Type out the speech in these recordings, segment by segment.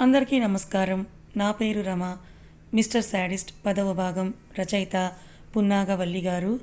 అందరికీ నమస్కారం. నా పేరు రమ. మిస్టర్ శాడిస్ట్ పదవ భాగం రచయిత పున్నాగవల్లి గారు.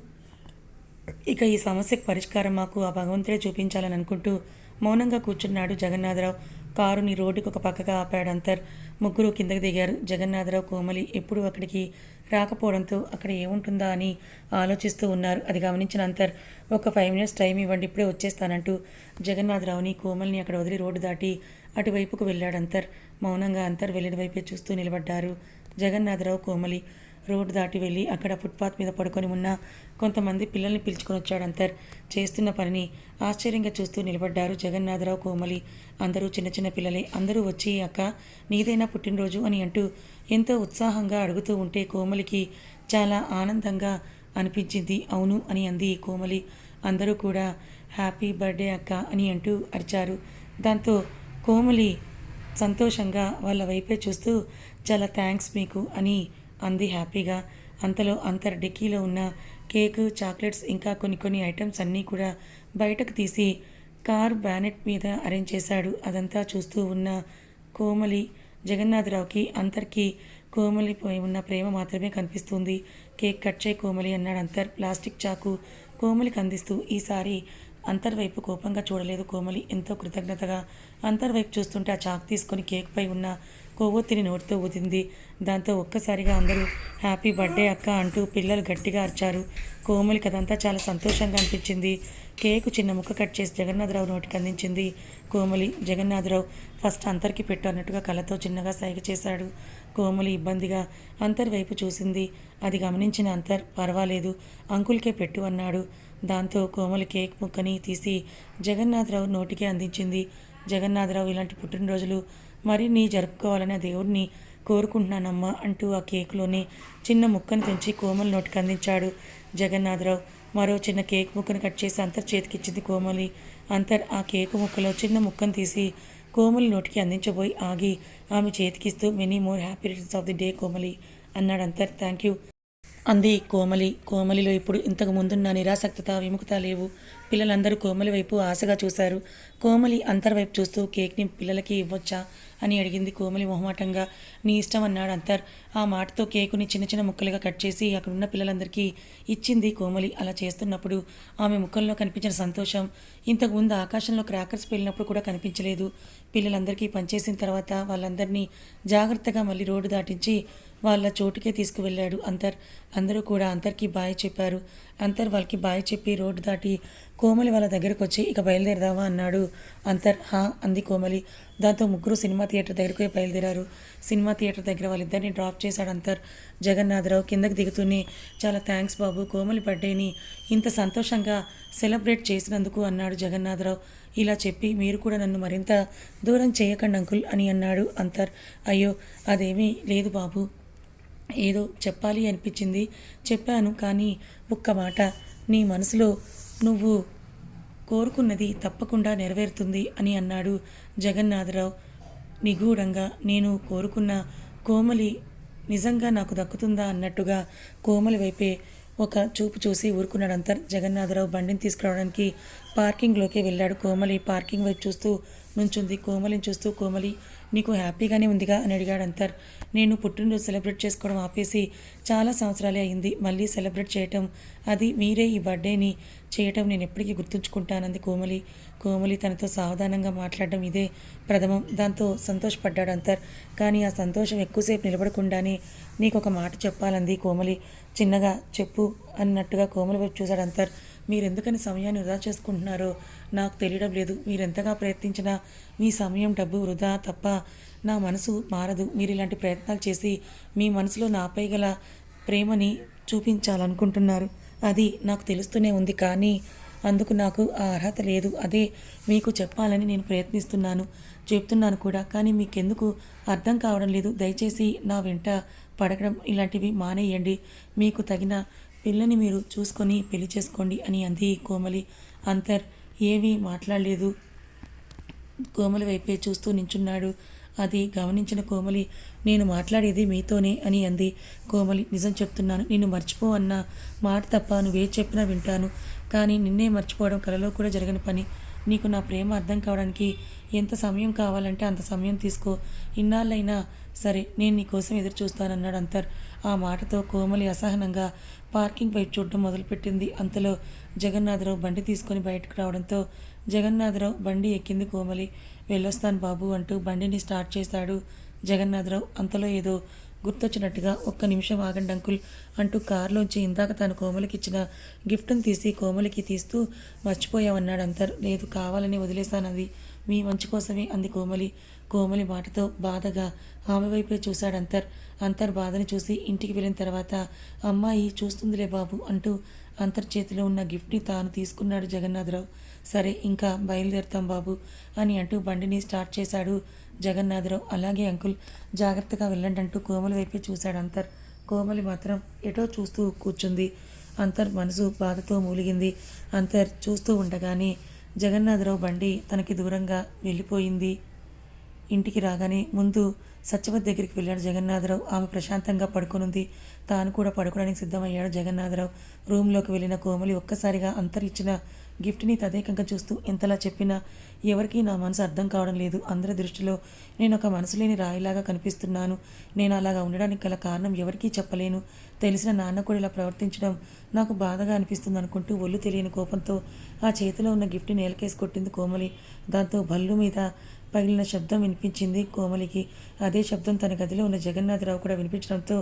ఇక ఈ సమస్యకు పరిష్కారం మాకు ఆ భగవంతుడే చూపించాలని అనుకుంటూ మౌనంగా కూర్చున్నాడు జగన్నాథరావు. కారుని రోడ్డుకు ఒక పక్కగా ఆపాడు అంతర్. ముగ్గురు కిందకి దిగారు. జగన్నాథరావు కోమలి ఎప్పుడు అక్కడికి రాకపోవడంతో అక్కడ ఏముంటుందా అని ఆలోచిస్తూ ఉన్నారు. అది గమనించిన అంతర్ ఒక ఫైవ్ మినిట్స్ టైం ఇవ్వండి ఇప్పుడే వచ్చేస్తానంటూ జగన్నాథరావుని కోమల్ని అక్కడ వదిలి రోడ్డు దాటి అటువైపుకు వెళ్ళాడు అంతర్. మౌనంగా అంతర్ వెళ్ళిన వైపే చూస్తూ నిలబడ్డారు. జగన్నాథరావు కోమలి రోడ్డు దాటి వెళ్ళి అక్కడ ఫుట్పాత్ మీద పడుకొని ఉన్న కొంతమంది పిల్లల్ని పిలుచుకొని వచ్చాడు అంతర్. చేస్తున్న పనిని ఆశ్చర్యంగా చూస్తూ నిలబడ్డారు జగన్నాథరావు కోమలి. అందరూ చిన్న చిన్న పిల్లలే. అందరూ వచ్చి అక్క నీదైనా పుట్టినరోజు అని అంటూ ఎంతో ఉత్సాహంగా అడుగుతూ ఉంటే కోమలికి చాలా ఆనందంగా అనిపించింది. అవును అని అంది కోమలి. అందరూ కూడా హ్యాపీ బర్త్డే అక్క అని అంటూ అరిచారు. దాంతో కోమలి సంతోషంగా వాళ్ళ వైపే చూస్తూ చాలా థ్యాంక్స్ మీకు అని అంది హ్యాపీగా. అంతలో అంతర్ డిక్కీలో ఉన్న కేక్ చాక్లెట్స్ ఇంకా కొన్ని కొన్ని ఐటమ్స్ అన్నీ కూడా బయటకు తీసి కార్ బ్యానెట్ మీద అరేంజ్ చేశాడు. అదంతా చూస్తూ ఉన్న కోమలి జగన్నాథరావుకి అంతర్కి కోమలిపై ఉన్న ప్రేమ మాత్రమే కనిపిస్తుంది. కేక్ కట్ చేయి కోమలి అన్నాడు అంతర్. ప్లాస్టిక్ చాకు కోమలికి అందిస్తూ ఈసారి అంతర్వైపు కోపంగా చూడలేదు కోమలి. ఎంతో కృతజ్ఞతగా అంతర్వైపు చూస్తుంటే ఆ చాకు తీసుకొని కేక్పై ఉన్న కొవ్వొత్తిని నోటితో ఊదింది. దాంతో ఒక్కసారిగా అందరూ హ్యాపీ బర్త్డే అక్క అంటూ పిల్లలు గట్టిగా అరిచారు. కోమలికి అదంతా చాలా సంతోషంగా అనిపించింది. కేకు చిన్న ముక్క కట్ చేసి జగన్నాథరావు నోటికి అందించింది. కోమలి జగన్నాథరావు ఫస్ట్ అంతర్కి పెట్టు అన్నట్టుగా కళ్ళతో చిన్నగా సైగ చేశాడు కోమలి ఇబ్బందిగా. అంతర్ వైపు చూసింది. అది గమనించిన అంతర్ పర్వాలేదు అంకుల్కే పెట్టు అన్నాడు. దాంతో కోమలి కేక్ ముక్కని తీసి జగన్నాథరావు నోటికి అందించింది. జగన్నాథరావు ఇలాంటి పుట్టినరోజులు మరిన్ని జరుపుకోవాలని ఆ దేవుడిని కోరుకుంటున్నానమ్మా అంటూ ఆ కేక్లోనే చిన్న ముక్కను తెంచి కోమలి నోటికి అందించాడు జగన్నాథరావు. మరో చిన్న కేక్ ముక్కను కట్ చేసి అంతర్ చేతికిచ్చింది కోమలి. అంతర్ ఆ కేకు ముక్కలో చిన్న ముక్కను తీసి కోమలి నోటికి అందించబోయి ఆగి ఆమె చేతికిస్తూ many more happy returns of the day Komali అన్నాడు అంతర్. Thank you. అంది కోమలి. కోమలిలో ఇప్పుడు ఇంతకు ముందున్న నిరాసక్తత విముఖత లేవు. పిల్లలందరూ కోమలి వైపు ఆశగా చూశారు. కోమలి అంతర్ వైపు చూస్తూ కేక్ని పిల్లలకి ఇవ్వచ్చా అని అడిగింది కోమలి మొహమాటంగా. నీ ఇష్టం అన్నాడు అంతర్. ఆ మాటతో కేకుని చిన్న చిన్న ముక్కలుగా కట్ చేసి అక్కడున్న పిల్లలందరికీ ఇచ్చింది కోమలి. అలా చేస్తున్నప్పుడు ఆమె ముఖంలో కనిపించిన సంతోషం. ఇంతకుముందు ఆకాశంలో క్రాకర్స్ వెళ్ళినప్పుడు కూడా కనిపించలేదు. పిల్లలందరికీ పనిచేసిన తర్వాత వాళ్ళందరినీ జాగ్రత్తగా మళ్ళీ రోడ్డు దాటించి వాళ్ళ చోటుకే తీసుకువెళ్ళాడు. అంతర్ అందరూ కూడా అంతర్కి బాయ్ చెప్పారు. అంతర్ వాళ్ళకి బాయ్ చెప్పి రోడ్డు దాటి కోమలి వాళ్ళ దగ్గరకు వచ్చి ఇక బయలుదేరదావా అన్నాడు. అంతర్ హా అంది కోమలి. దాంతో ముగ్గురు సినిమా థియేటర్ దగ్గరికి బయలుదేరారు. సినిమా థియేటర్ దగ్గర వాళ్ళిద్దరిని డ్రాప్ చేశాడు అంతర్. జగన్నాథరావు కిందకి దిగుతూనే చాలా థ్యాంక్స్ బాబు కోమలి బర్త్డేని ఇంత సంతోషంగా సెలబ్రేట్ చేసినందుకు అన్నాడు జగన్నాథరావు. ఇలా చెప్పి మీరు కూడా నన్ను మరింత దూరం చేయకండి అంకుల్ అని అన్నాడు అంతర్. అయ్యో అదేమీ లేదు బాబు. ఏదో చెప్పాలి అనిపించింది. చెప్పాను కానీ ఒక్క మాట. నీ మనసులో నువ్వు కోరుకున్నది తప్పకుండా నెరవేరుతుంది అని అన్నాడు జగన్నాథరావు. నిగూఢంగా నేను కోరుకున్న కోమలి నిజంగా నాకు దక్కుతుందా అన్నట్టుగా కోమలి వైపే ఒక చూపు చూసి ఊరుకున్నాడు అంతర్ జగన్నాథరావు. బండిని తీసుకురావడానికి పార్కింగ్లోకి వెళ్ళాడు కోమలి. పార్కింగ్ వైపు చూస్తూ నుంచుంది. కోమలిని చూస్తూ కోమలి నీకు హ్యాపీగానే ఉందిగా? అని అడిగాడు అంతర్. నేను పుట్టినరోజు సెలబ్రేట్ చేసుకోవడం ఆపేసి చాలా సంవత్సరాలే అయింది. మళ్ళీ సెలబ్రేట్ చేయటం అది మీరే ఈ బర్త్డేని చేయటం నేను ఎప్పటికీ గుర్తుంచుకుంటానంది కోమలి. కోమలి తనతో సావధానంగా మాట్లాడడం ఇదే ప్రథమం. దాంతో సంతోషపడ్డాడు అంతర్. కానీ ఆ సంతోషం ఎక్కువసేపు నిలబడకుండానే నీకు ఒక మాట చెప్పాలంది కోమలి. చిన్నగా చెప్పు అన్నట్టుగా కోమలి వైపు చూశాడు అంతర్. మీరెందుకని సమయాన్ని వృధా చేసుకుంటున్నారో? నాకు తెలియడం లేదు. మీరెంతగా ప్రయత్నించినా మీ సమయం డబ్బు వృధా తప్ప నా మనసు మారదు. మీరు ఇలాంటి ప్రయత్నాలు చేసి మీ మనసులో నాపై గల ప్రేమని చూపించాలనుకుంటున్నారు. అది నాకు తెలుస్తూనే ఉంది కానీ అందుకు నాకు ఆ అర్హత లేదు. అదే మీకు చెప్పాలని నేను ప్రయత్నిస్తున్నాను. చెప్తున్నాను కూడా కానీ మీకెందుకు అర్థం కావడం లేదు. దయచేసి నా వెంట పడకడం ఇలాంటివి మానేయండి. మీకు తగిన పిల్లని మీరు చూసుకొని పెళ్ళి చేసుకోండి అని అంది కోమలి. అంతర్ ఏమీ మాట్లాడలేదు. కోమలి వైపే చూస్తూ నించున్నాడు. అది గమనించిన కోమలి నేను మాట్లాడేది మీతోనే అని అంది. కోమలి నిజం చెప్తున్నాను. నిన్ను మర్చిపో అన్న. మాట తప్ప నువ్వే చెప్పినా వింటాను. కానీ నిన్నే మర్చిపోవడం కలలో కూడా జరగని పని. నీకు నా ప్రేమ అర్థం కావడానికి ఎంత సమయం కావాలంటే అంత సమయం తీసుకో. ఇన్నాళ్ళైనా సరే నేను నీకోసం ఎదురు చూస్తానన్నాడు అంతర్. ఆ మాటతో కోమలి అసహనంగా పార్కింగ్ వైపు చూడడం మొదలుపెట్టింది. అంతలో జగన్నాథరావు బండి తీసుకొని బయటకు రావడంతో జగన్నాథరావు బండి ఎక్కింది కోమలి. వెళ్ళొస్తాను బాబు అంటూ బండిని స్టార్ట్ చేశాడు జగన్నాథరావు. అంతలో ఏదో గుర్తొచ్చినట్టుగా ఒక్క నిమిషం ఆగండి అంకుల్ అంటూ కారులోంచి ఇందాక తను కోమలికి ఇచ్చిన గిఫ్ట్ని తీసి కోమలికి తీస్తూ మర్చిపోయామన్నాడు అంతర్. లేదు కావాలని వదిలేశానది మీ మంచి కోసమే అంది కోమలి. కోమలి మాటతో బాధగా ఆమె వైపే చూశాడు అంతర్. అంతర్ బాధని చూసి ఇంటికి వెళ్ళిన తర్వాత అమ్మాయి చూస్తుందిలే బాబు అంటూ అంతర్ చేతిలో ఉన్న గిఫ్ట్ని తాను తీసుకున్నాడు జగన్నాథరావు. సరే ఇంకా బయలుదేరుతాం బాబు అని అంటూ బండిని స్టార్ట్ చేశాడు జగన్నాథరావు. అలాగే అంకుల్ జాగ్రత్తగా వెళ్ళండి అంటూ కోమలి వైపే చూశాడు అంతర్. కోమలి మాత్రం ఎటో చూస్తూ కూర్చుంది. అంతర్ మనసు బాధతో మూలిగింది. అంతర్ చూస్తూ ఉండగానే జగన్నాథరావు బండి తనకి దూరంగా వెళ్ళిపోయింది. ఇంటికి రాగానే ముందు సత్యవతి దగ్గరికి వెళ్ళాడు జగన్నాథరావు. ఆమె ప్రశాంతంగా పడుకునుంది. తాను కూడా పడుకోవడానికి సిద్ధమయ్యాడు జగన్నాథరావు. రూమ్లోకి వెళ్ళిన కోమలి ఒక్కసారిగా అంతరిచ్చిన గిఫ్ట్ని తదేకంగా చూస్తూ ఇంతలా చెప్పినా ఎవరికీ నా మనసు అర్థం కావడం లేదు. అందరి దృష్టిలో నేను ఒక మనసు లేని రాయిలాగా కనిపిస్తున్నాను. నేను అలాగా ఉండడానికి గల కారణం ఎవరికీ చెప్పలేను. తెలిసిన నాన్న కూడా ఇలా ప్రవర్తించడం నాకు బాధగా అనిపిస్తుంది అనుకుంటూ ఒళ్ళు తెలియని కోపంతో ఆ చేతిలో ఉన్న గిఫ్ట్ని నేలకేసి కొట్టింది కోమలి. దాంతో బల్లు మీద పగిలిన శబ్దం వినిపించింది కోమలికి. అదే శబ్దం తన గదిలో ఉన్న జగన్నాథరావు కూడా వినిపించడంతో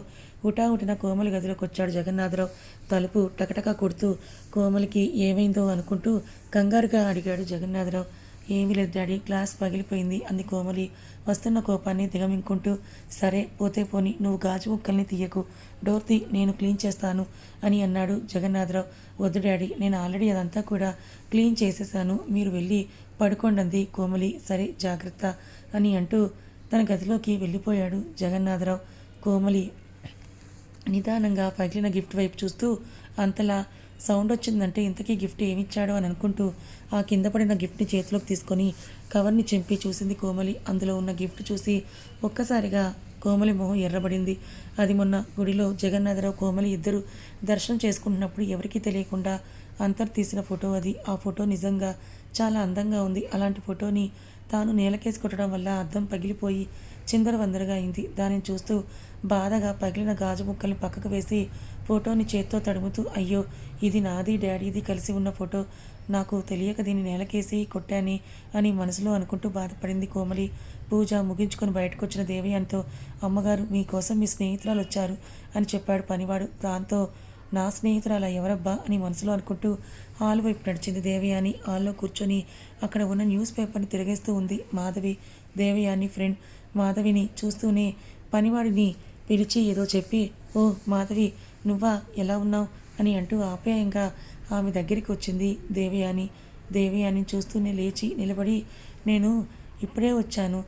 హుటాహుటిన కోమలి గదిలోకి వచ్చాడు జగన్నాథరావు. తలుపు టకటకా కొడుతూ కోమలికి ఏమైందో అనుకుంటూ కంగారుగా అడిగాడు జగన్నాథరావు. ఏమీ లేదు డాడీ. గ్లాస్ పగిలిపోయింది. అంది కోమలి. వస్తున్న కోపాన్ని దిగమింకుంటూ సరే పోతే పోని నువ్వు గాజు ముక్కల్ని తీయకు. డోర్ తీ నేను క్లీన్ చేస్తాను అని అన్నాడు జగన్నాథరావు. వద్దు డాడీ నేను ఆల్రెడీ అదంతా కూడా క్లీన్ చేసేసాను. మీరు వెళ్ళి పడుకోండి కోమలి. సరే జాగ్రత్త అని అంటూ తన గదిలోకి వెళ్ళిపోయాడు జగన్నాథరావు. కోమలి నిదానంగా పగిలిన గిఫ్ట్ వైపు చూస్తూ అంతలా సౌండ్ వచ్చిందంటే ఇంతకీ గిఫ్ట్ ఏమిచ్చాడో? అని అనుకుంటూ ఆ కింద పడిన గిఫ్ట్ని చేతిలోకి తీసుకొని కవర్ని చెంపి చూసింది కోమలి. అందులో ఉన్న గిఫ్ట్ చూసి ఒక్కసారిగా కోమలి మొహం ఎర్రబడింది. అది మొన్న గుడిలో జగన్నాథరావు కోమలి ఇద్దరు దర్శనం చేసుకుంటున్నప్పుడు ఎవరికీ తెలియకుండా అంతర్ తీసిన ఫోటో అది. ఆ ఫోటో నిజంగా చాలా అందంగా ఉంది. అలాంటి ఫోటోని తాను నేలకేసి కొట్టడం వల్ల అద్దం పగిలిపోయి చిందరవందరగా అయింది. దానిని చూస్తూ బాధగా పగిలిన గాజు ముక్కల్ని పక్కకు వేసి ఫోటోని చేత్తో తడుముతూ అయ్యో ఇది నాది డాడీది కలిసి ఉన్న ఫోటో. నాకు తెలియక దీన్ని నేలకేసి కొట్టాని అని మనసులో అనుకుంటూ బాధపడింది కోమలి. పూజ ముగించుకొని బయటకు వచ్చిన దేవయానితో అమ్మగారు మీకోసం మీ స్నేహితురాలు వచ్చారు అని చెప్పాడు పనివాడు. దాంతో నా స్నేహితురాల ఎవరబ్బా అని మనసులో అనుకుంటూ హాల్ వైపు నడిచింది దేవయాని. హాల్లో కూర్చొని అక్కడ ఉన్న న్యూస్ పేపర్ని తిరిగేస్తూ ఉంది మాధవి. దేవయాని ఫ్రెండ్ మాధవిని చూస్తూనే పనివాడిని పిలిచి ఏదో చెప్పి ఓ మాధవి నువ్వా? ఎలా ఉన్నావు? అని అంటూ ఆప్యాయంగా ఆమె దగ్గరికి వచ్చింది దేవయాని. దేవయాని చూస్తూనే లేచి నిలబడి నేను ఇప్పుడే వచ్చాను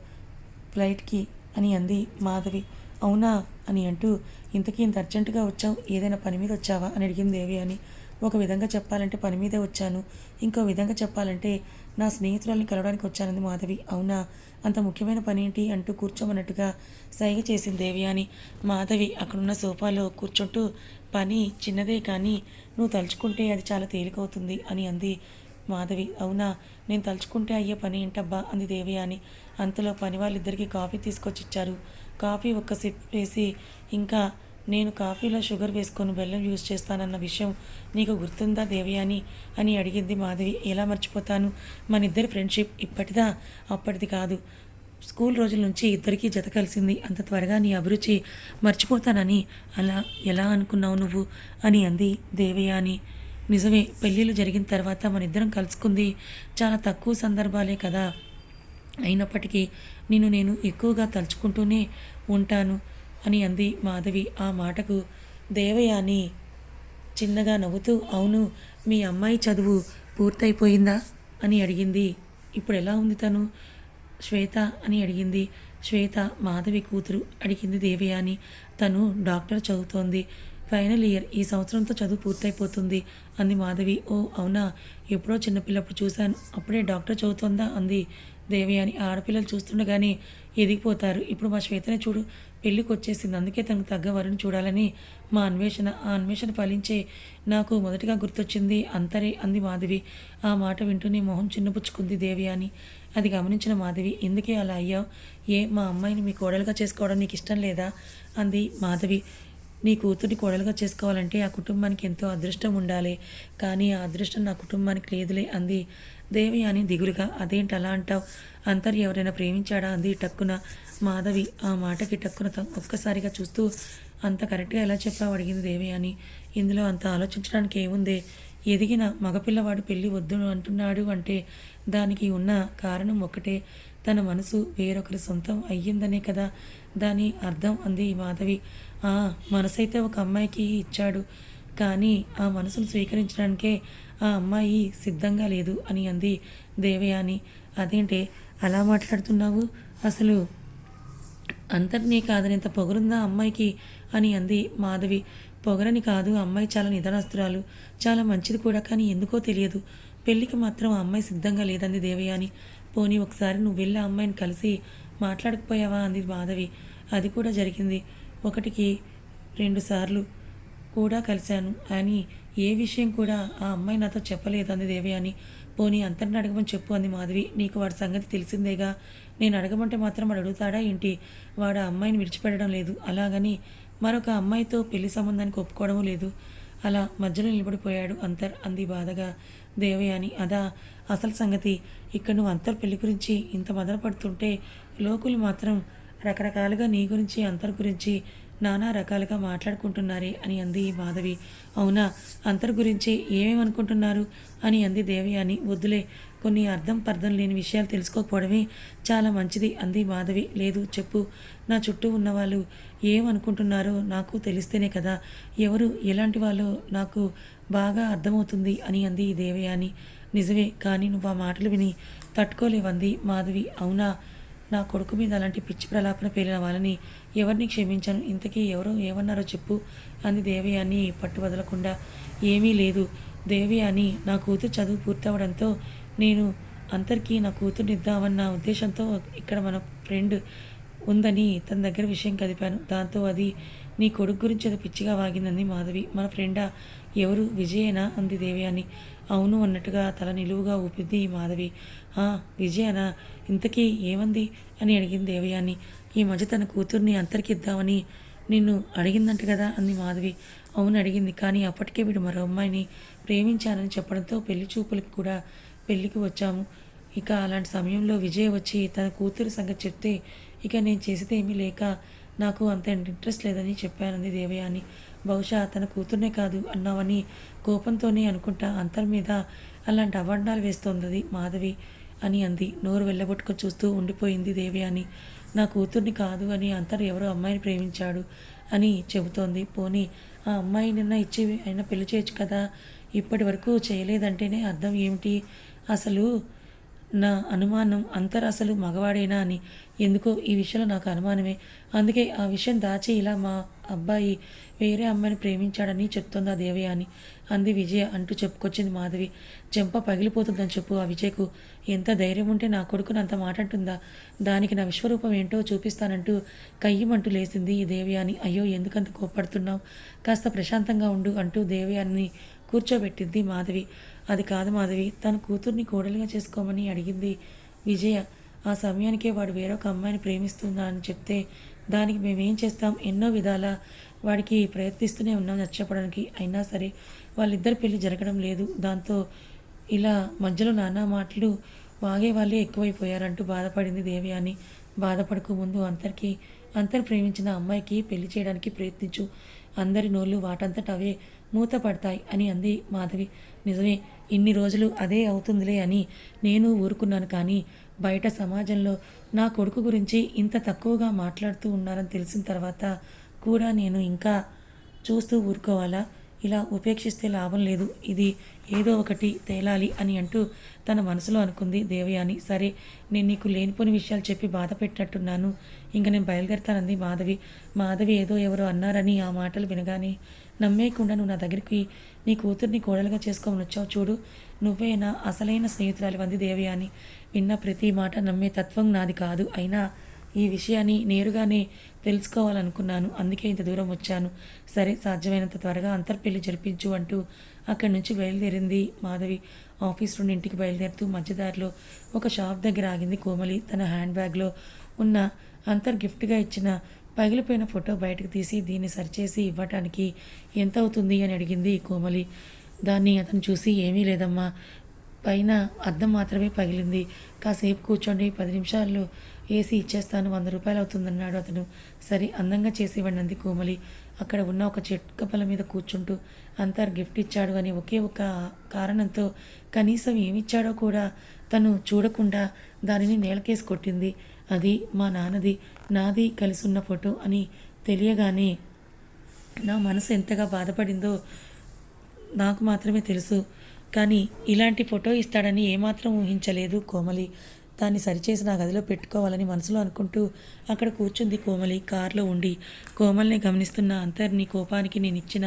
ఫ్లైట్కి అని అంది మాధవి. అవునా? అని అంటూ ఇంతకీ ఇంత అర్జెంటుగా వచ్చావు? ఏదైనా పని మీద వచ్చావా? అని అడిగింది దేవి అని ఒక విధంగా చెప్పాలంటే పని మీదే వచ్చాను. ఇంకో విధంగా చెప్పాలంటే నా స్నేహితురాల్ని కలవడానికి వచ్చానంది మాధవి. అవునా? అంత ముఖ్యమైన పని ఏంటి అంటూ కూర్చోమన్నట్టుగా సైగ చేసింది దేవి అని మాధవి అక్కడున్న సోఫాలో కూర్చుంటూ పని చిన్నదే కానీ నువ్వు తలుచుకుంటే అది చాలా తేలికవుతుంది అని అంది మాధవి. అవునా? నేను తలుచుకుంటే అయ్యే పని ఏంటబ్బా? అంది దేవి అని అంతలో పని వాళ్ళిద్దరికీ కాఫీ తీసుకొచ్చి ఇచ్చారు కాఫీ ఒక్క సిప్ వేసి ఇంకా నేను కాఫీలో షుగర్ వేసుకొని బెల్లం యూజ్ చేస్తానన్న విషయం నీకు గుర్తుందా దేవయాని? అని అడిగింది మాధవి. ఎలా మర్చిపోతాను? మన ఇద్దరి ఫ్రెండ్షిప్ ఇప్పటిదా? అప్పటిది కాదు. స్కూల్ రోజుల నుంచి ఇద్దరికీ జత కలిసింది. అంత త్వరగా నీ అభిరుచి మర్చిపోతానని అలా ఎలా అనుకున్నావు నువ్వు? అని అంది దేవయాని. నిజమే పెళ్ళిళ్ళు జరిగిన తర్వాత మన ఇద్దరం కలుసుకుంది. చాలా తక్కువ సందర్భాలే కదా. అయినప్పటికీ నిన్ను నేను ఎక్కువగా తలుచుకుంటూనే ఉంటాను. అని అంది మాధవి. ఆ మాటకు దేవయాని చిన్నగా నవ్వుతూ అవును మీ అమ్మాయి చదువు పూర్తయిపోయిందా? అని అడిగింది. ఇప్పుడు ఎలా ఉంది తను? శ్వేత అని అడిగింది. శ్వేత మాధవి కూతురు అడిగింది దేవయాని. తను డాక్టర్ చదువుతోంది. ఫైనల్ ఇయర్ ఈ సంవత్సరంతో చదువు పూర్తయిపోతుంది అంది మాధవి. ఓ అవునా? ఎప్పుడో చిన్నపిల్లప్పుడు చూశాను. అప్పుడే డాక్టర్ చదువుతోందా? అంది దేవయాని. అని ఆడపిల్లలు చూస్తుండగానే ఎదిగిపోతారు. ఇప్పుడు మా శ్వేతనే చూడు. పెళ్ళికి వచ్చేసింది అందుకే తనకు తగ్గ వరుని చూడాలని మా అన్వేషణ ఆ అన్వేషణ ఫలించే నాకు మొదటిగా గుర్తొచ్చింది అంతరే అంది మాధవి. ఆ మాట వింటూనే మొహం చిన్నపుచ్చుకుంది దేవి అని. అది గమనించిన మాధవి ఎందుకే అలా అయ్యావు? ఏ మా అమ్మాయిని మీ కోడలుగా చేసుకోవడం నీకు ఇష్టం లేదా? అంది మాధవి. నీ కూతుర్ని కోడలుగా చేసుకోవాలంటే ఆ కుటుంబానికి ఎంతో అదృష్టం ఉండాలి. కానీ ఆ అదృష్టం నా కుటుంబానికి లేదులే అంది. దేవి అని దిగులుగా అదేంటి అలా అంటావు? అంతర్ ఎవరైనా ప్రేమించాడా? అంది టక్కున. మాధవి ఆ మాటకి టక్కున త- ఒక్కసారిగా చూస్తూ అంత కరెక్ట్గా ఎలా చెప్పావు? అడిగింది దేవి అని. ఇందులో అంత ఆలోచించడానికి ఏముందే? ఎదిగిన మగపిల్లవాడు పెళ్ళి వద్దు అంటున్నాడు అంటే దానికి ఉన్న కారణం ఒకటే తన మనసు వేరొకరి సొంతం అయ్యిందనే కదా? దాని అర్థం అంది మాధవి. ఆ మనసైతే ఒక అమ్మాయికి ఇచ్చాడు. కానీ ఆ మనసును స్వీకరించడానికే ఆ అమ్మాయి సిద్ధంగా లేదు అని అంది దేవయాని. అదేంటే అలా మాట్లాడుతున్నావు? అసలు అంతటినీ కాదనేంత పొగరుందా అమ్మాయికి? అని అంది మాధవి. పొగరని కాదు అమ్మాయి చాలా నిదానస్తురాలు చాలా మంచిది కూడా కానీ ఎందుకో తెలియదు. పెళ్ళికి మాత్రం ఆ అమ్మాయి సిద్ధంగా లేదంది దేవయాని. పోనీ ఒకసారి నువ్వు వెళ్ళి ఆ అమ్మాయిని కలిసి మాట్లాడకపోయావా? అంది మాధవి. అది కూడా జరిగింది. ఒకటికి రెండు సార్లు కూడా కలిశాను అని ఏ విషయం కూడా ఆ అమ్మాయి నాతో చెప్పలేదు అంది దేవయాని. పోనీ అంతటిని అడగమని చెప్పు అంది మాధవి. నీకు వాడి సంగతి తెలిసిందేగా? నేను అడగమంటే మాత్రం వాడు అడుగుతాడా ఏంటి? వాడు ఆ అమ్మాయిని విడిచిపెట్టడం లేదు. అలాగని మరొక అమ్మాయితో పెళ్ళి సంబంధానికి ఒప్పుకోవడం లేదు. అలా మధ్యలో నిలబడిపోయాడు అంతర్ అంది బాధగా. దేవయాని అదా అసలు సంగతి. ఇక్కడ నువ్వు అంతర్ పెళ్ళి గురించి ఇంత మదనపడుతుంటే లోకులు మాత్రం రకరకాలుగా నీ గురించి అంతర్ గురించి నానా రకాలుగా మాట్లాడుకుంటున్నారే అని అంది మాధవి. అవునా? అంతర్ గురించి ఏమేమనుకుంటున్నారు? అని అంది దేవి అని. వద్దులే కొన్ని అర్థం పర్థం లేని విషయాలు తెలుసుకోకపోవడమే చాలా మంచిది అంది మాధవి. లేదు చెప్పు. నా చుట్టూ ఉన్నవాళ్ళు ఏమనుకుంటున్నారో నాకు తెలిస్తేనే కదా. ఎవరు ఎలాంటి వాళ్ళో నాకు బాగా అర్థమవుతుంది అని అంది దేవయాని నిజమే కానీ నువ్వు ఆ మాటలు విని తట్టుకోలేవంది మాధవి. అవునా? నా కొడుకు మీద అలాంటి పిచ్చి ప్రలాపన పేలిన వాళ్ళని ఎవరిని క్షమించాను? ఇంతకీ ఎవరో ఏమన్నారో చెప్పు అంది దేవి అని పట్టు వదలకుండా. ఏమీ లేదు. దేవి అని నా కూతురు చదువు పూర్తవడంతో నేను అందరికీ నా కూతుర్ని ఇద్దామన్న ఉద్దేశంతో ఇక్కడ మన ఫ్రెండ్ ఉందని తన దగ్గర విషయం కదిపాను. దాంతో అది నీ కొడుకు గురించి అది పిచ్చిగా వాగిందని మాధవి. మన ఫ్రెండా ఎవరు? విజయేనా? అంది దేవయాని. అవును అన్నట్టుగా తల నిలువుగా ఊపింది మాధవి. "ఆ, విజయనా ఇంతకీ ఏమంది? అని అడిగింది దేవయాని. ఈ మధ్య తన కూతుర్ని అంతరికి ఇద్దామని నిన్ను అడిగిందంట కదా అంది మాధవి. అవును అడిగింది. కానీ అప్పటికే వీడు మరో అమ్మాయిని ప్రేమించానని చెప్పడంతో పెళ్ళి చూపులకు కూడా పెళ్ళికి వచ్చాము. ఇక అలాంటి సమయంలో విజయ్ వచ్చి తన కూతురు సంగతి చెప్తే ఇక నేను చేసేది ఏమీ లేక నాకు అంత ఇంట్రెస్ట్ లేదని చెప్పానంది దేవయాని. బహుశా తన కూతుర్నే కాదు అన్నావని కోపంతోనే అనుకుంటా అంతర్ మీద అలాంటి అవాండాలు వేస్తోంది మాధవి అని అంది. నోరు వెళ్ళగొట్టుకొని చూస్తూ ఉండిపోయింది దేవయాని. నా కూతుర్ని కాదు అని అంతర్ ఎవరో అమ్మాయిని ప్రేమించాడు అని చెబుతోంది. పోనీ ఆ అమ్మాయి నిన్న ఇచ్చి అయినా పెళ్ళి చేయొచ్చు కదా? ఇప్పటి వరకు చేయలేదంటేనే అర్థం ఏమిటి? అసలు నా అనుమానం అంతర్ అసలు మగవాడేనా అని. ఎందుకో ఈ విషయంలో నాకు అనుమానమే. అందుకే ఆ విషయం దాచి ఇలా మా అబ్బాయి వేరే అమ్మాయిని ప్రేమించాడని చెప్తోంది ఆ దేవయ్య అని అంది విజయ అంటూ చెప్పుకొచ్చింది మాధవి. చెంప పగిలిపోతుందని చెప్పు ఆ విజయకు. ఎంత ధైర్యం ఉంటే నా కొడుకును అంత మాట అంటుందా? దానికి నా విశ్వరూపం ఏంటో చూపిస్తానంటూ కయ్యమంటూ లేసింది ఈ దేవయాని. అయ్యో ఎందుకంత కోప్పడుతున్నావు? కాస్త ప్రశాంతంగా ఉండు అంటూ దేవయాని కూర్చోబెట్టింది మాధవి. అది కాదు మాధవి తన కూతుర్ని కోడలిగా చేసుకోమని అడిగింది విజయ. ఆ సమయానికే వాడు వేరొక అమ్మాయిని ప్రేమిస్తుందా అని చెప్తే దానికి మేమేం చేస్తాం? ఎన్నో విధాల వాడికి ప్రయత్నిస్తూనే ఉన్నాం నచ్చపడానికి అయినా సరే వాళ్ళిద్దరి పెళ్ళి జరగడం లేదు. దాంతో ఇలా మధ్యలో నానా మాటలు వాగే వాళ్ళే ఎక్కువైపోయారంటూ బాధపడింది దేవి అని బాధపడక ముందు అందరికి అంతర్ ప్రేమించిన అమ్మాయికి పెళ్ళి చేయడానికి ప్రయత్నించు. అందరి నోళ్ళు వాటంతట అవే మూత పడతాయి అని అంది మాధవి. నిజమే ఇన్ని రోజులు అదే అవుతుందిలే అని నేను ఊరుకున్నాను కానీ బయట సమాజంలో నా కొడుకు గురించి ఇంత తక్కువగా మాట్లాడుతూ ఉన్నారని తెలిసిన తర్వాత కూడా నేను ఇంకా చూస్తూ ఊరుకోవాలా? ఇలా ఉపేక్షిస్తే లాభం లేదు. ఇది ఏదో ఒకటి తేలాలి అని అంటూ తన మనసులో అనుకుంది దేవయాని. సరే నేను నీకు లేనిపోని విషయాలు చెప్పి బాధ పెట్టినట్టున్నాను. ఇంక నేను బయలుదేరతానంది మాధవి. మాధవి ఏదో ఎవరో అన్నారని ఆ మాటలు వినగానే నమ్మేయకుండా నువ్వు నా దగ్గరికి నీ కూతుర్ని కోడలుగా చేసుకోమని వచ్చావు చూడు. నువ్వే నా అసలైన స్నేహితురాలి అంది దేవయాని. విన్న ప్రతి మాట నమ్మే తత్వం నాది కాదు. అయినా ఈ విషయాన్ని నేరుగానే తెలుసుకోవాలనుకున్నాను. అందుకే ఇంత దూరం వచ్చాను. సరే సాధ్యమైనంత త్వరగా అంతర్పెళ్ళి జరిపించు అంటూ అక్కడి నుంచి బయలుదేరింది మాధవి. ఆఫీస్ నుండి ఇంటికి బయలుదేరుతూ మధ్యదారిలో ఒక షాప్ దగ్గర ఆగింది కోమలి. తన హ్యాండ్ బ్యాగ్లో ఉన్న అంతర్ గిఫ్ట్గా ఇచ్చిన పగిలిపోయిన ఫోటో బయటకు తీసి దీన్ని సరిచేసి ఇవ్వటానికి ఎంత అవుతుంది అని అడిగింది కోమలి. దాన్ని అతను చూసి ఏమీ లేదమ్మా పైన అద్దం మాత్రమే పగిలింది. కాసేపు కూర్చోండి పది నిమిషాల్లో ఏసీ ఇచ్చేస్తాను వంద రూపాయలు అవుతుందన్నాడు అతను. సరే అందంగా చేసి అంది కోమలి. అక్కడ ఉన్న ఒక చెట్కపల మీద కూర్చుంటూ అంతర్ గిఫ్ట్ ఇచ్చాడు అని ఒకే ఒక కారణంతో కనీసం ఏమిచ్చాడో కూడా తను చూడకుండా దానిని నేలకేసి కొట్టింది. అది మా నాన్నది నాది కలిసి ఉన్న ఫోటో అని తెలియగానే నా మనసు ఎంతగా బాధపడిందో నాకు మాత్రమే తెలుసు. కానీ ఇలాంటి ఫోటో ఇస్తాడని ఏమాత్రం ఊహించలేదు కోమలి. దాన్ని సరిచేసి నా గదిలో పెట్టుకోవాలని మనసులో అనుకుంటూ అక్కడ కూర్చుంది కోమలి. కారులో ఉండి కోమల్ని గమనిస్తున్న అంతర్ని కోపానికి నేను ఇచ్చిన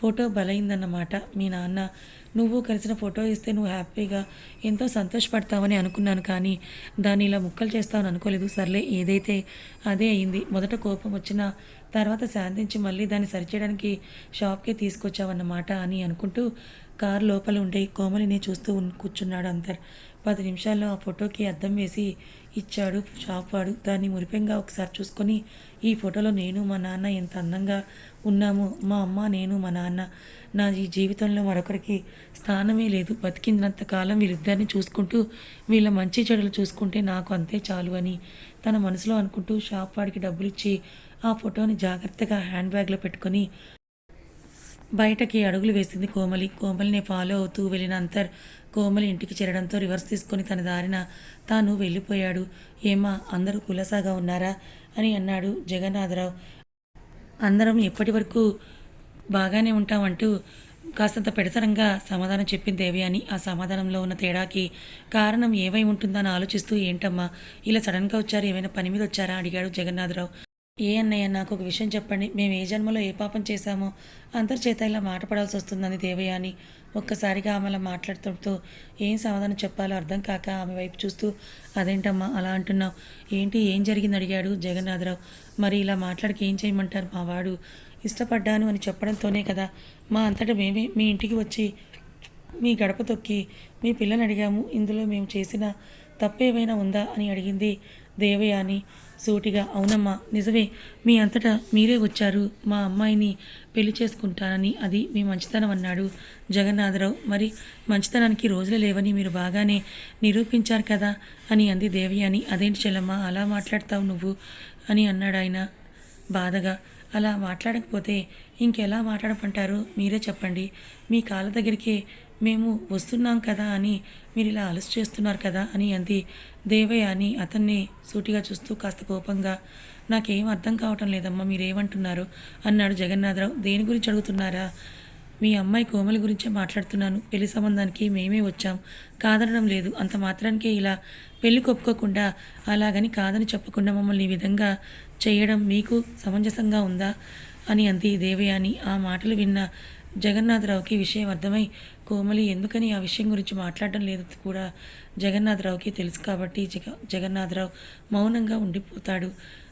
ఫోటో బలైందన్నమాట. మీ నాన్న నువ్వు కలిసిన ఫోటో ఇస్తే నువ్వు హ్యాపీగా ఎంతో సంతోషపడతావని అనుకున్నాను కానీ దాన్ని ఇలా ముక్కలు చేస్తావని అనుకోలేదు. సర్లే ఏదైతే అదే అయింది. మొదట కోపం వచ్చిన తర్వాత శాంతించి మళ్ళీ దాన్ని సరిచేయడానికి షాప్కే తీసుకొచ్చావన్నమాట అని అనుకుంటూ కారు లోపల ఉండే కోమలిని చూస్తూ ఉన్- కూర్చున్నాడు అంతర్. పది నిమిషాల్లో ఆ ఫోటోకి అద్దం వేసి ఇచ్చాడు షాప్ వాడు. దాన్ని మురిపెంగా ఒకసారి చూసుకొని ఈ ఫోటోలో నేను మా నాన్న ఎంత అందంగా ఉన్నాము మా అమ్మ నేను మా నాన్న. నా ఈ జీవితంలో మరొకరికి స్థానమే లేదు. బతికినంత కాలం వీళ్ళిద్దరిని చూసుకుంటూ వీళ్ళ మంచి చెడులు చూసుకుంటే నాకు అంతే చాలు అని తన మనసులో అనుకుంటూ షాప్ వాడికి డబ్బులు ఇచ్చి ఆ ఫోటోని జాగ్రత్తగా హ్యాండ్ బ్యాగ్లో పెట్టుకొని బయటకి అడుగులు వేసింది కోమలి. కోమలిని ఫాలో అవుతూ వెళ్ళిన అంతర్ కోమలి ఇంటికి చేరడంతో రివర్స్ తీసుకొని తన దారిన తాను వెళ్ళిపోయాడు. ఏమా అందరూ కులసాగా ఉన్నారా? అని అన్నాడు జగన్నాథరావు. అందరం ఎప్పటి వరకు బాగానే ఉంటామంటూ కాస్తంత పెడతరంగా సమాధానం చెప్పింది దేవి అని ఆ సమాధానంలో ఉన్న తేడాకి కారణం ఏవై ఉంటుందని ఆలోచిస్తూ ఏంటమ్మా ఇలా సడన్గా వచ్చారు ఏమైనా పని మీద వచ్చారా? అడిగాడు జగన్నాథరావు. ఏ అన్నయ్య నాకు ఒక విషయం చెప్పండి. మేము ఏ జన్మలో ఏ పాపం చేశామో అంతర్చేత ఇలా మాటపడాల్సి వస్తుందని దేవయ్య అని ఒక్కసారిగా ఆమె అలా మాట్లాడుతూ ఏం సమాధానం చెప్పాలో అర్థం కాక ఆమె వైపు చూస్తూ అదేంటమ్మా అలా అంటున్నావు? ఏంటి? ఏం జరిగింది? అడిగాడు జగన్నాథరావు. మరి ఇలా మాట్లాడికి ఏం చేయమంటారు మా వాడు? ఇష్టపడ్డాను అని చెప్పడంతోనే కదా. మా అంతటా మేమే మీ ఇంటికి వచ్చి మీ గడప తొక్కి మీ పిల్లని అడిగాము. ఇందులో మేము చేసిన తప్పేమైనా ఉందా? అని అడిగింది దేవయాని సూటిగా అవునమ్మా నిజమే మీ అంతటా మీరే వచ్చారు. మా అమ్మాయిని పెళ్ళి చేసుకుంటానని అది మీ మంచితనం అన్నాడు జగన్నాథరావు. మరి మంచితనానికి రోజులు లేవని మీరు బాగానే నిరూపించారు కదా అని అంది దేవయాని అదేంటి చెల్లమ్మ అలా మాట్లాడతావు నువ్వు అని అన్నాడు ఆయన బాధగా. అలా మాట్లాడకపోతే ఇంకెలా మాట్లాడమంటారు? మీరే చెప్పండి. మీ కాళ్ళ దగ్గరికి మేము వస్తున్నాం కదా అని మీరు ఇలా అలసి చేస్తున్నారు కదా అని అంది. దేవయ్య అని అతన్ని సూటిగా చూస్తూ కాస్త కోపంగా నాకేం అర్థం కావటం లేదమ్మా మీరేమంటున్నారు? అన్నాడు జగన్నాథరావు. దేని గురించి అడుగుతున్నారా? మీ అమ్మాయి కోమలి గురించే మాట్లాడుతున్నాను. పెళ్ళి సంబంధానికి మేమే వచ్చాం. కాదనడం లేదు. అంత మాత్రానికే ఇలా పెళ్ళి కొప్పుకోకుండా అలాగని కాదని చెప్పకుండా మమ్మల్ని ఈ విధంగా చేయడం మీకు సమంజసంగా ఉందా? అని అంది దేవయాని. ఆ మాటలు విన్న జగన్నాథరావుకి విషయం అర్థమై కోమలి ఎందుకని ఆ విషయం గురించి మాట్లాడడం లేదు కూడా జగన్నాథరావుకి తెలుసు కాబట్టి జగ జగన్నాథరావు మౌనంగా ఉండిపోతాడు.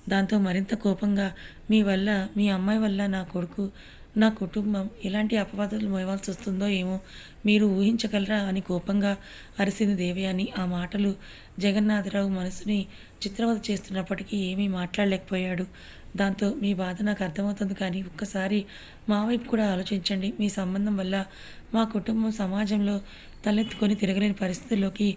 దాంతో మరింత కోపంగా మీ వల్ల మీ అమ్మాయి వల్ల నా కొడుకు నా కుటుంబం ఎలాంటి అపవాదాలు మోయవలసి వస్తుందో ఏమో మీరు ఊహించగలరా? అని కోపంగా అరిసింది దేవయాని. ఆ మాటలు జగన్నాథరావు మనసుని చిత్రవద చేస్తున్నప్పటికీ ఏమీ మాట్లాడలేకపోయాడు. దాంతో మీ బాధ నాకు అర్థమవుతుంది కానీ ఒక్కసారి మా వైపు కూడా ఆలోచించండి. మీ సంబంధం వల్ల మా కుటుంబం సమాజంలో తలెత్తుకొని తిరగలేని పరిస్థితుల్లోకి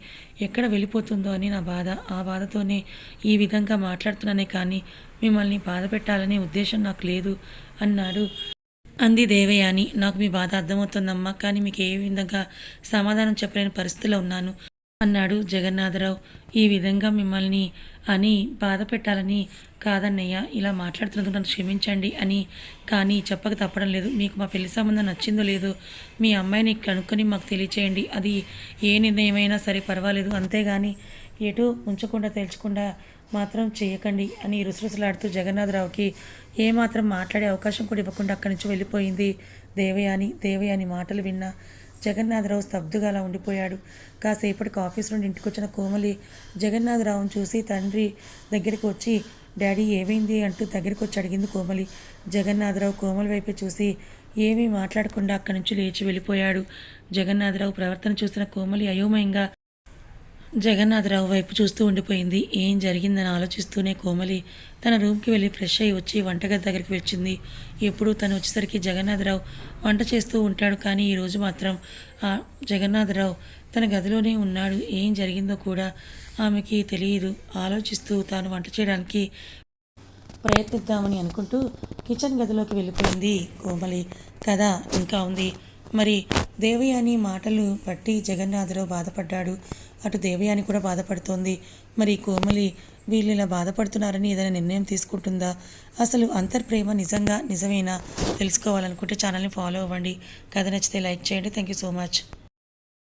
ఎక్కడ వెళ్ళిపోతుందో అని నా బాధ. ఆ బాధతోనే ఈ విధంగా మాట్లాడుతున్నానే కానీ మిమ్మల్ని బాధ పెట్టాలనే ఉద్దేశం నాకు లేదు అన్నాడు అంది దేవయాని. నాకు మీ బాధ అర్థమవుతుందమ్మా కానీ మీకు ఏ విధంగా సమాధానం చెప్పలేని పరిస్థితిలో ఉన్నాను. అన్నాడు జగన్నాథరావు. ఈ విధంగా మిమ్మల్ని అని బాధ పెట్టాలని కాదన్నయ్య ఇలా మాట్లాడుతున్నందుకు నన్ను క్షమించండి అని. కానీ చెప్పక తప్పడం లేదు. మీకు మా పెళ్ళి సంబంధం నచ్చిందో లేదో మీ అమ్మాయిని కనుక్కొని మాకు తెలియచేయండి. అది ఏ నిర్ణయమైనా సరే పర్వాలేదు. అంతేగాని ఎటు ఉంచకుండా తెలుచకుండా మాత్రం చేయకండి అని రుసరుసలాడుతూ జగన్నాథరావుకి ఏమాత్రం మాట్లాడే అవకాశం కూడా ఇవ్వకుండా అక్కడి నుంచి వెళ్ళిపోయింది దేవయాని. దేవయాని మాటలు విన్నా జగన్నాథరావు స్తబ్దుగా అలా ఉండిపోయాడు. కాసేపటికి ఆఫీస్ నుండి ఇంటికి వచ్చిన కోమలి జగన్నాథరావును చూసి తండ్రి దగ్గరికి వచ్చి డాడీ ఏమైంది? అంటూ దగ్గరికి వచ్చి అడిగింది కోమలి. జగన్నాథరావు కోమలి వైపు చూసి ఏమీ మాట్లాడకుండా అక్కడి నుంచి లేచి వెళ్ళిపోయాడు. జగన్నాథరావు ప్రవర్తన చూసిన కోమలి అయోమయంగా జగన్నాథరావు వైపు చూస్తూ ఉండిపోయింది. ఏం జరిగిందని ఆలోచిస్తూనే కోమలి తన రూమ్కి వెళ్ళి ఫ్రెష్ అయ్యి వచ్చి వంటగది దగ్గరికి వచ్చింది. ఎప్పుడు తను వచ్చేసరికి జగన్నాథరావు వంట చేస్తూ ఉంటాడు కానీ ఈరోజు మాత్రం ఆ జగన్నాథరావు తన గదిలోనే ఉన్నాడు. ఏం జరిగిందో కూడా ఆమెకి తెలియదు. ఆలోచిస్తూ తాను వంట చేయడానికి ప్రయత్నిద్దామని అనుకుంటూ కిచెన్ గదిలోకి వెళ్ళిపోయింది కోమలి. కథ ఇంకా ఉంది. మరి దేవయాని మాటలు బట్టి జగన్నాథరావు బాధపడ్డాడు. అటు దేవయాని కూడా బాధపడుతోంది. మరి కోమలి వీళ్ళు ఇలా బాధపడుతున్నారని ఏదైనా నిర్ణయం తీసుకుంటుందా? అసలు అంతర్ప్రేమ నిజంగా నిజమేనా? తెలుసుకోవాలనుకుంటే ఛానల్ని ఫాలో అవ్వండి. కథ నచ్చితే లైక్ చేయండి. Thank you so much.